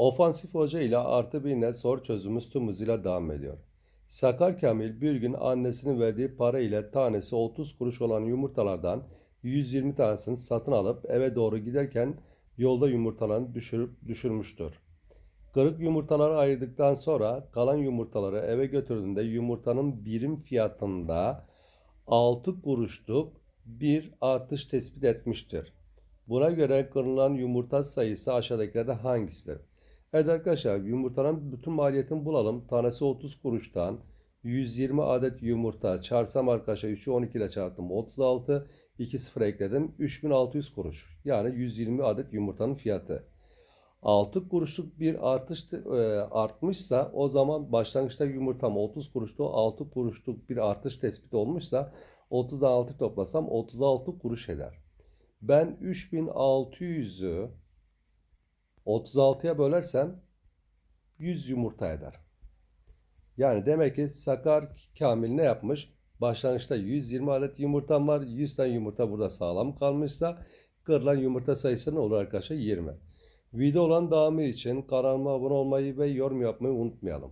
Ofansif Hoca ile artı bir net soru çözümümüz tüm hızıyla devam ediyor. Sakar Kamil bir gün annesinin verdiği para ile tanesi 30 kuruş olan yumurtalardan 120 tanesini satın alıp eve doğru giderken yolda yumurtalarını düşürüp düşürmüştür. Kırık yumurtaları ayırdıktan sonra kalan yumurtaları eve götürdüğünde yumurtanın birim fiyatında 6 kuruşluk bir artış tespit etmiştir. Buna göre kırılan yumurta sayısı aşağıdakilerden hangisidir? Evet arkadaşlar yumurtanın bütün maliyetini bulalım. Tanesi 30 kuruştan 120 adet yumurta çarpsam arkadaşlar 3'ü 12 ile çarptım 36 2 sıfır ekledim 3600 kuruş. Yani 120 adet yumurtanın fiyatı. 6 kuruşluk bir artış e, artmışsa o zaman başlangıçta yumurtam 30 kuruştu. 6 kuruşluk bir artış tespit olmuşsa 30'dan 6 toplasam 36 kuruş eder. Ben 3600'ü 36'ya bölersem 100 yumurta eder. Yani demek ki Sakar Kamil ne yapmış? Başlangıçta 120 adet yumurtam var. 100 tane yumurta burada sağlam kalmışsa kırılan yumurta sayısı ne olur arkadaşlar? 20. Video olan devamı için kanalıma abone olmayı ve yorum yapmayı unutmayalım.